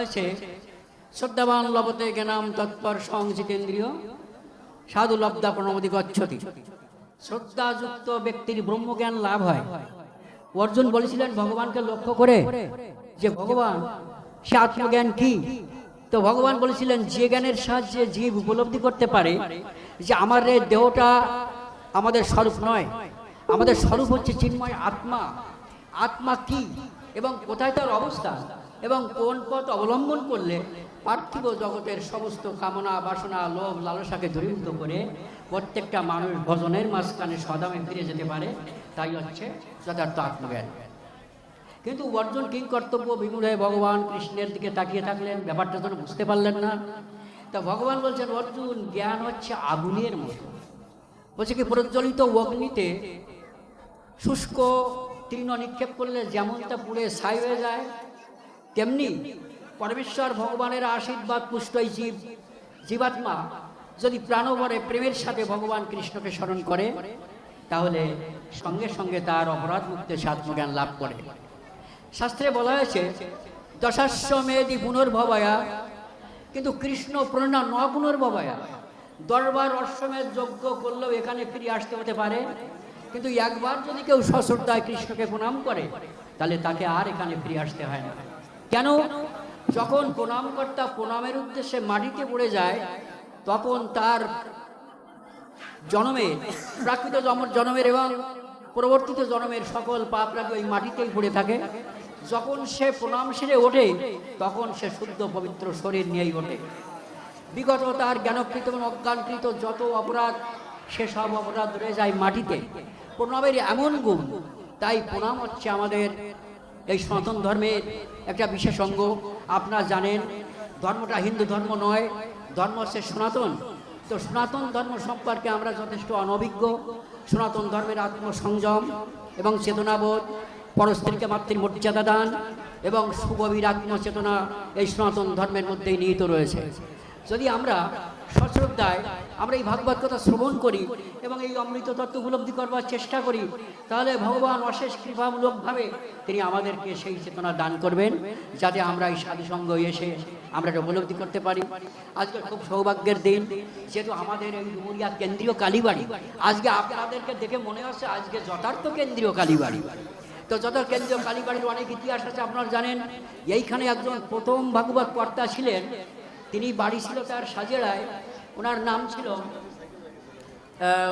হয়েছে। শ্রদ্ধাবান লবতে জ্ঞানাম তৎপর সংজিতেন্দ্রীয় সাধু লব্ধা প্রণমতি গচ্ছতি। শ্রদ্ধাযুক্ত ব্যক্তির ব্রহ্মজ্ঞান লাভ হয়। অর্জুন বলেছিলেন, ভগবানকে লক্ষ্য করে যে ভগবান, সে আত্মজ্ঞান কি? তো ভগবান বলেছিলেন, যে জ্ঞানের সাহায্যে জীব উপলব্ধি করতে পারে, যে আমার এই দেহটা আমাদের স্বরূপ নয়। আমাদের স্বরূপ হচ্ছে চিন্ময় আত্মা। আত্মা কি এবং কোথায় তার অবস্থা? এবং কোন পথ অবলম্বন করলে পার্থিব জগতের সমস্ত কামনা, বাসনা, লোভ, লালসাকে দূরীভূত করে প্রত্যেকটা মানুষ ভজনের মাঝখানে সদামে ফিরে যেতে পারে, তাই হচ্ছে যথার্থ আত্মজ্ঞান। কিন্তু অর্জুন কি কর্তব্য বিমূঢ় হয়ে ভগবান কৃষ্ণের দিকে তাকিয়ে থাকলেন, ব্যাপারটা যেন বুঝতে পারলেন না। তা ভগবান বলছেন, অর্জুন, জ্ঞান হচ্ছে আগুনের মতো। বলছে কি, প্রজ্বলিত অগ্নিতে শুষ্ক তৃণ নিক্ষেপ করলে যেমনটা পুড়ে ছাই হয়ে যায় তেমনি পরমেশ্বর ভগবানের আশীর্বাদ পুষ্টই জীব, জীবাত্মা যদি প্রাণভরে প্রেমের সাথে ভগবান কৃষ্ণকে স্মরণ করে, তাহলে সঙ্গে সঙ্গে তার অপরাধ মুক্তে সে আত্মজ্ঞান লাভ করে। শাস্ত্রে বলা হয়েছে দশাশ্ব মেয়েদি পুনর্ভবায়া কিন্তু কৃষ্ণ প্রণা ন পুনর্ভবায়া। দরবার অশ্বমেধ যজ্ঞ করলেও এখানে ফিরে আসতে হতে পারে। কিন্তু একবার যদি কেউ সশ্রদ্ধায় কৃষ্ণকে প্রণাম করে, তাহলে তাকে আর এখানে ফিরে আসতে হয় না। কেন? যখন প্রণামকর্তা প্রণামের উদ্দেশ্যে মাটিতে পড়ে যায়, তখন তার জনমের প্রাকৃত জনমের এবং পরবর্তীতে জনমের সকল পাপরাকে ওই মাটিতেই পড়ে থাকে। যখন সে প্রণাম সেরে ওঠে, তখন সে শুদ্ধ পবিত্র শরীর নিয়েই ওঠে। বিগত তার জ্ঞানকৃত এবং অজ্ঞানকৃত যত অপরাধ, সেসব অপরাধ রয়ে যায় মাটিতে। প্রণামের এমন গুণ, তাই প্রণাম হচ্ছে আমাদের এই সনাতন ধর্মের একটা বিশেষ অঙ্গ। আপনারা জানেন, ধর্মটা হিন্দু ধর্ম নয়, ধর্ম হচ্ছে সনাতন। তো সনাতন ধর্ম সম্পর্কে আমরা যথেষ্ট অনভিজ্ঞ। সনাতন ধর্মের আত্মসংযম এবং চেতনাবোধ পরস্ত্রীকে মাতৃ মর্যাদা দান এবং সুগভীর আত্মচেতনা এই সনাতন ধর্মের মধ্যেই নিহিত রয়েছে। যদি আমরা সশ্রদ্ধায় আমরা এই ভাগবত কথা শ্রবণ করি এবং এই অমৃত তত্ত্ব উপলব্ধি করবার চেষ্টা করি। তাহলে ভগবান অশেষ কৃপামূলকভাবে তিনি আমাদেরকে সেই চেতনা দান করবেন, যাতে আমরা এই সাধুসঙ্গ এসে আমরা এটা উপলব্ধি করতে পারি। আজকে খুব সৌভাগ্যের দিন, যেহেতু আমাদের এই ডুমুরিয়া কেন্দ্রীয় কালীবাড়ি, আজকে আপনাদেরকে দেখে মনে হচ্ছে আজকে যথার্থ কেন্দ্রীয় কালীবাড়ি। তো যত কেন্দ্রীয় কালীবাড়ির অনেক ইতিহাস আছে, আপনারা জানেন। এইখানে একজন প্রথম ভাগবত কর্তা ছিলেন তিনি বাড়ি ছিল তার সাজেরায়। ওনার নাম ছিল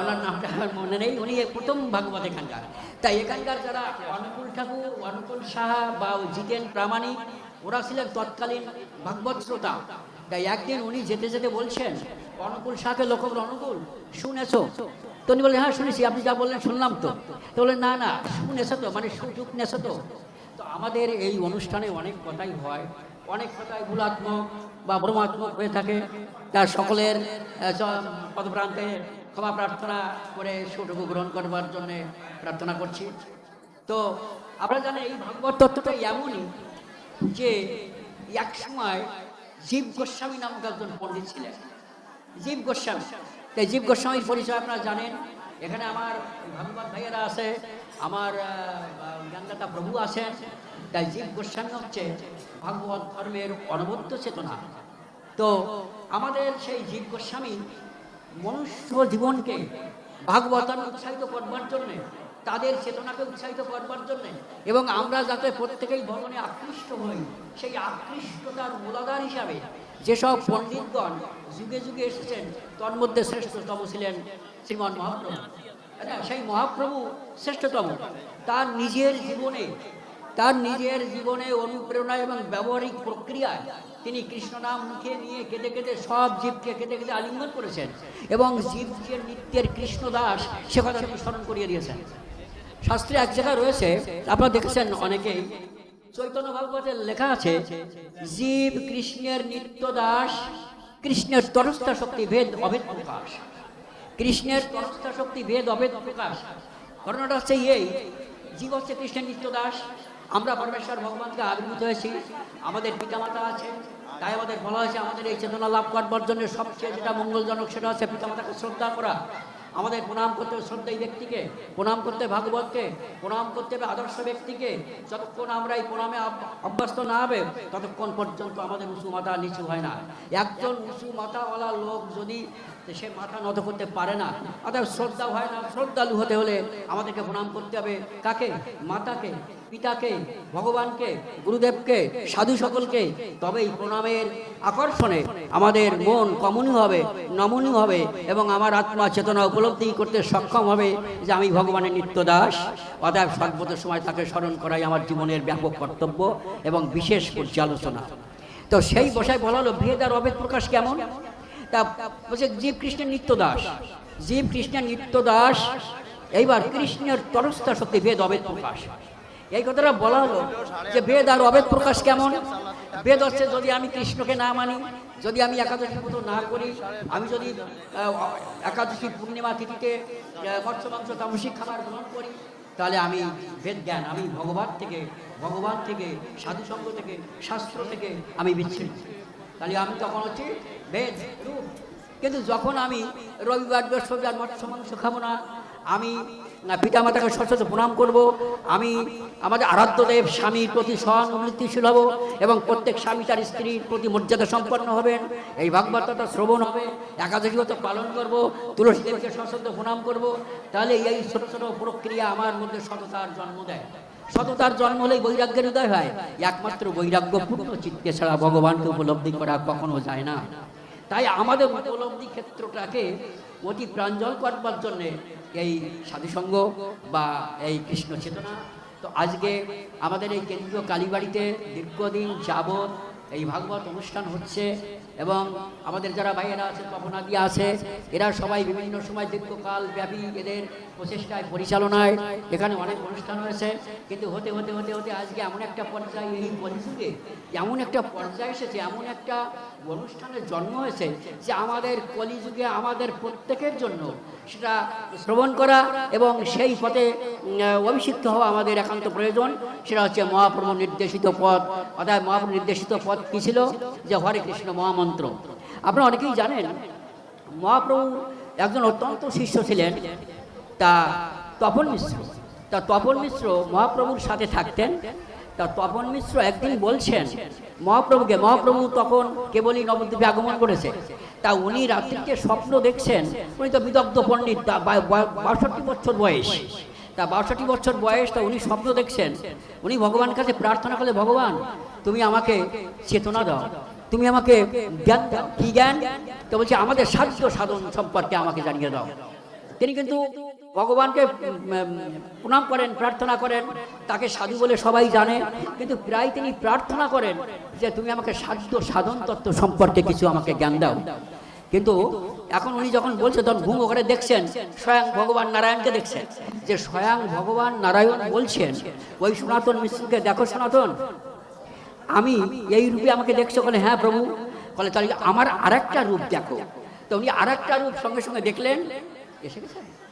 ওনার নামটা আমার মনে নেই। উনি প্রথম ভাগবত এখানকার। তাই এখানকার যারা অনুকূল ঠাকুর অনুকূল সাহা বা জিতেন প্রামাণিক ওরা ছিলেন তৎকালীন ভাগবত শ্রোতা। তাই একদিন উনি যেতে যেতে বলছেন অনুকূল শাহকে লক্ষ্য করে, অনুকূল? শুনেছো? তো উনি বললেন হ্যাঁ শুনেছি। আপনি যা বললেন শুনলাম তো। তো বললেন না না শুনেছো তো? মানে সুযোগ নেছো তো? তো আমাদের এই অনুষ্ঠানে অনেক কথাই হয়। অনেক কথাই ভুলাত্মক বা ভ্রমাত্মক হয়ে থাকে। তার সকলের পদপ্রান্তে ক্ষমা প্রার্থনা করে সুটুকু গ্রহণ করবার জন্য প্রার্থনা করছি। তো আমরা জানি এই ভগবত তত্ত্বটা এমনই যে এক সময় জীব গোস্বামী নামক একজন পণ্ডিত ছিলেন। জীব গোস্বামী। তাই জীব গোস্বামীর পরিচয় আপনারা জানেন। এখানে আমার ভাগবত ভাইয়েরা আছে, আমার জ্ঞানদাতা প্রভু আছেন তাই জীব গোস্বামী হচ্ছে ভাগবত ধর্মের অনবদ্য চেতনা। তো আমাদের সেই জীব গোস্বামী মনুষ্য জীবনকে ভাগবতান উৎসাহিত করবার জন্যে, তাদের চেতনাকে উৎসাহিত করবার জন্যে, এবং আমরা যাতে প্রত্যেকেই ভগবানে আকৃষ্ট হই, সেই আকৃষ্টতার মূলাধার হিসাবে যেসব পণ্ডিতগণ যুগে যুগে এসেছেন, তার মধ্যে শ্রেষ্ঠতম ছিলেন শ্রীমান মহাপ্রভু। তাই সেই মহাপ্রভু শ্রেষ্ঠতম, তার নিজের জীবনে তার নিজের জীবনে অনুপ্রেরণা এবং ব্যবহারিক প্রক্রিয়ায় তিনি কৃষ্ণ নাম মুখে নিয়ে কেঁদে কেঁদে সব জীবকে কেঁদে কেঁদে আলিঙ্গন করেছেন এবং জীব যে নিত্যের কৃষ্ণ দাস, সে কথা তিনি স্মরণ করিয়ে দিয়েছেন। শাস্ত্রে এক জায়গায় রয়েছে, আপনারা দেখেছেন অনেকেই, চৈতন্য ভাগবতের লেখা আছে, জীব কৃষ্ণের নিত্য দাস, কৃষ্ণের তরস্থা শক্তি ভেদ অভেদ প্রকাশ। কৃষ্ণের তরস্থা শক্তি ভেদ অভেদ প্রকাশ। ঘটনাটা হচ্ছে এই, জীব হচ্ছে কৃষ্ণের নিত্য দাস আমরা পরমেশ্বর ভগবানকে আবির্ভূত হয়েছি। আমাদের পিতামাতা আছে, তাই আমাদের বলা হয়েছে, আমাদের এই চেতনা লাভ করবার জন্য সবচেয়ে যেটা মঙ্গলজনক সেটা হচ্ছে পিতামাতাকে শ্রদ্ধা করা। আমাদের প্রণাম করতে হবে শ্রদ্ধেয় ব্যক্তিকে, প্রণাম করতে ভাগবতকে, প্রণাম করতে হবে আদর্শ ব্যক্তিকে। যতক্ষণ আমরা এই প্রণামে অভ্যস্ত না হবে, ততক্ষণ পর্যন্ত আমাদের উঁচু মাথা নিচু হয় না। একজন উঁচু মাথাওয়ালা লোক যদি সে মাথা নত করতে পারে না, অর্থাৎ শ্রদ্ধা হয় না, শ্রদ্ধালু হতে হলে আমাদেরকে প্রণাম করতে হবে। কাকে? মাতাকে। পিতাকে, ভগবানকে, গুরুদেবকে, সাধু সকলকে তবেই প্রণামের আকর্ষণে আমাদের মন কমনীয় হবে, নমনীয় হবে এবং আমার আত্মা চেতনা উপলব্ধি করতে সক্ষম হবে যে আমি ভগবানের নিত্য দাস অতএব সর্বত সময় তাকে স্মরণ করাই আমার জীবনের ব্যাপক কর্তব্য এবং বিশেষ পর্যালোচনা। তো সেই বসায় বলা হলো, ভেদ আর অভেদ প্রকাশ কেমন? তা বলছে, জীব কৃষ্ণের নিত্য দাস জীব কৃষ্ণের নিত্য দাস এইবার কৃষ্ণের তরস্থা শক্তি ভেদ অভেদ প্রকাশ। এই কথাটা বলা হলো যে বেদ আর অবেদ প্রকাশ কেমন? বেদ হচ্ছে যদি আমি কৃষ্ণকে না মানি যদি আমি একাদশী ব্রত না করি আমি যদি একাদশী পূর্ণিমা তিথিতে আহ, মৎস্য মাংস তামসিক খাবার গ্রহণ করি তাহলে আমি বেদ জ্ঞান আমি ভগবান থেকে ভগবান থেকে সাধুসঙ্গ থেকে শাস্ত্র থেকে আমি বিচ্ছিন্ন। তাহলে আমি তখন হচ্ছে বেদ কিন্তু যখন আমি রবিবার বৃহস্পতিবার মৎস্য মাংস খাব না আমি পিতা মাতাকে সশস্ত্র প্রণাম করব। আমি আমাদের আরাধ্য দেব স্বামীর প্রতি সহানুভূতিশীল হব এবং প্রত্যেক স্বামী তার স্ত্রীর প্রতি মর্যাদা সম্পন্ন হবেন। এই ভাগবতটা শ্রবণ হবে একাদশীগত পালন করব, তুলসী দেবকে সশস্ত্র প্রণাম করব। তাহলে এই ছোট ছোট প্রক্রিয়া আমার মধ্যে সততার জন্ম দেয়। সততার জন্ম হলেই বৈরাগ্যের উদয় হয়। একমাত্র বৈরাগ্য পূর্ণ চিত্তে ছাড়া ভগবানকে উপলব্ধি করা কখনো যায় না। তাই আমাদের উপলব্ধি ক্ষেত্রটাকে অতি প্রাঞ্জল করবার জন্যে এই সাধুসঙ্গ বা এই কৃষ্ণ চেতনা। তো আজকে আমাদের এই কেন্দ্রীয় কালীবাড়িতে দীর্ঘদিন যাবৎ এই ভাগবত অনুষ্ঠান হচ্ছে। এবং আমাদের যারা ভাইয়েরা আছে তপনাদি আছে, এরা সবাই বিভিন্ন সময় দীর্ঘকাল ব্যাপী এদের প্রচেষ্টায়, পরিচালনায়, এখানে অনেক অনুষ্ঠান হয়েছে। কিন্তু হতে হতে হতে হতে আজকে এমন একটা পর্যায়ে, এই পরিযুগে এমন একটা পর্যায়ে এসেছে, এমন একটা অনুষ্ঠানের জন্ম হয়েছে যে আমাদের কলিযুগে, আমাদের প্রত্যেকের জন্য সেটা শ্রবণ করা এবং সেই পথে অভিষিক্ত হওয়া আমাদের একান্ত প্রয়োজন। সেটা হচ্ছে মহাপ্রভু নির্দেশিত পথ। অর্থাৎ মহাপ্রভু নির্দেশিত পথ কী ছিল? যে হরে কৃষ্ণ মহামন্ত্র আপনারা অনেকেই জানেন, মহাপ্রভু একজন অত্যন্ত শিষ্য ছিলেন, তা তপন মিশ্র। তা তপন মিশ্র মহাপ্রভুর সাথে থাকতেন। তা তপন মিশ্র একদিন বলছেন, মহাপ্রভুকে, মহাপ্রভু তখন কেবলই নবদ্বীপে আগমন করেছে। তা উনি রাত্রিকে স্বপ্ন দেখছেন, উনি তো বিদগ্ধ পণ্ডিত বাষট্টি বছর বয়স। তা বাষট্টি বছর বয়স, তা উনি স্বপ্ন দেখছেন। উনি ভগবান কাছে প্রার্থনা করলে ভগবান, তুমি আমাকে চেতনা দাও। তুমি আমাকে জ্ঞান কি জ্ঞান? তো বলছে, আমাদের সাধ্য সাধন সম্পর্কে আমাকে জানিয়ে দাও। তিনি কিন্তু ভগবানকে প্রণাম করেন, প্রার্থনা করেন। তাকে সাধু বলে সবাই জানে। কিন্তু প্রায় তিনি প্রার্থনা করেন যে, তুমি আমাকে সাধ্য সাধন তত্ত্ব সম্পর্কে কিছু আমাকে জ্ঞান দাও। কিন্তু এখন উনি যখন বলছে, তখন ঘুম ওখানে দেখছেন, স্বয়ং ভগবান নারায়ণকে দেখছেন। যে স্বয়ং ভগবান নারায়ণ বলছেন, ওই সনাতন মিশ্রকে দেখো সনাতন। আমি এই রূপে আমাকে দেখছ বলে হ্যাঁ প্রভু। বলে, তাহলে আমার আরেকটা রূপ দেখো। তো উনি আরেকটা রূপ সঙ্গে সঙ্গে দেখলেন, এসে গেছে।